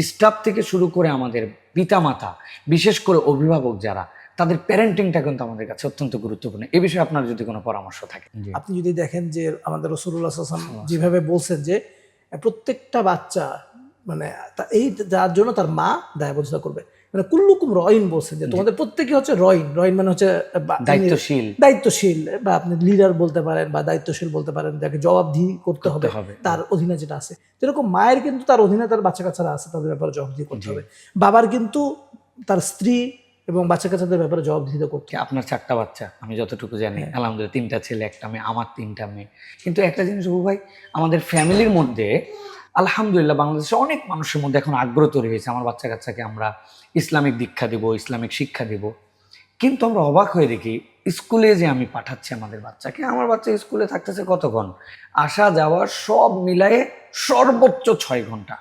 Staff থেকে শুরু করে আমাদের পিতামাতা বিশেষ করে অভিভাবক যারা তাদের প্যারেন্টিংটা কিন্তু আমাদের কাছে অত্যন্ত গুরুত্বপূর্ণ। এ বিষয়ে আপনার যদি কোনো পরামর্শ থাকে। আপনি যদি দেখেন যে আমাদের রসুল্লাহ যেভাবে বলছেন যে প্রত্যেকটা বাচ্চা মানে তা- এই যার জন্য তার মা দায়বদ্ধতা করবে। মানে কুল্লুকুম রয়িন বলছে যে তোমাদের প্রত্যেকে হচ্ছে রয়িন রয়িন মানে হচ্ছে দায়িত্বশীল। দায়িত্বশীল বা আপনি লিডার বলতে পারেন বা দায়িত্বশীল বলতে পারেন যাকে জবাবদিহি করতে হবে তার অধীনে যেটা আছে। যেরকম মায়ের কিন্তু তার অধীনে তার বাচ্চা কাচ্চারা আছে তাদের ব্যাপারে জবাবদিহি করতে হবে। বাবার কিন্তু তার স্ত্রী এবং বাচ্চা কাচ্চাদের ব্যাপারে জবাবদিহিতা করতে আপনার চারটা বাচ্চা আমি যতটুকু জানি। হ্যাঁ। আলহামদুলিল্লাহ তিনটা ছেলে একটা মেয়ে আমার তিনটা মেয়ে। কিন্তু একটা জিনিস ভাই আমাদের ফ্যামিলির মধ্যে আলহামদুলিল্লাহ বাংলাদেশে অনেক মানুষের মধ্যে এখন আগ্রহ তৈরি হয়েছে। আমার বাচ্চা কাচ্চাকে আমরা ইসলামিক দীক্ষা দিব, ইসলামিক শিক্ষা দেব। কিন্তু আমরা অবাক হয়ে দেখি, স্কুলে যে আমি পাঠাচ্ছি আমাদের বাচ্চাকে, আমার বাচ্চা স্কুলে থাকতেছে কতক্ষণ? আসা যাওয়া সব মিলায়ে সর্বোচ্চ ছয় ঘণ্টা।